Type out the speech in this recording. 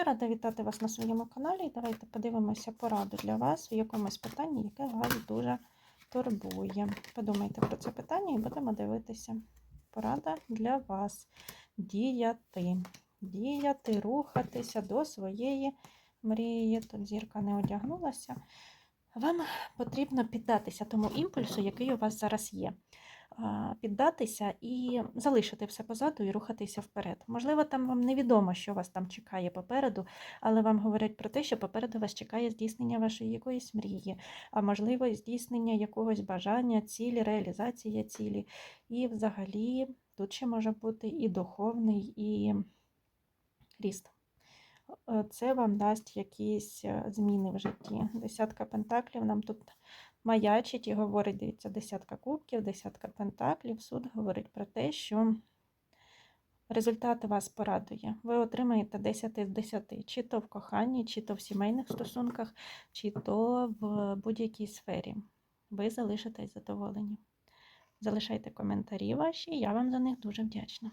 Я рада вітати вас на своєму каналі. І давайте подивимося пораду для вас у якомусь питанні, яке вас дуже турбує. Подумайте про це питання і будемо дивитися. Порада для вас. Діяти. Діяти, рухатися до своєї мрії. Тут зірка не одягнулася. Вам потрібно піддатися тому імпульсу, який у вас зараз є. Піддатися і залишити все позаду і рухатися вперед. Можливо, там вам невідомо, що вас там чекає попереду, але вам говорять про те, що попереду вас чекає здійснення вашої якоїсь мрії, а можливо, здійснення якогось бажання, цілі, реалізація цілі. І взагалі тут ще може бути і духовний, і ріст. Це вам дасть якісь е, зміни в житті. Десятка пентаклів нам тут маячить і говорить, дивіться, десятка кубків, десятка пентаклів. Суд говорить про те, що результат вас порадує. Ви отримаєте 10 з 10, чи то в коханні, чи то в сімейних стосунках, чи то в будь-якій сфері. Ви залишитесь задоволені. Залишайте коментарі ваші, я вам за них дуже вдячна.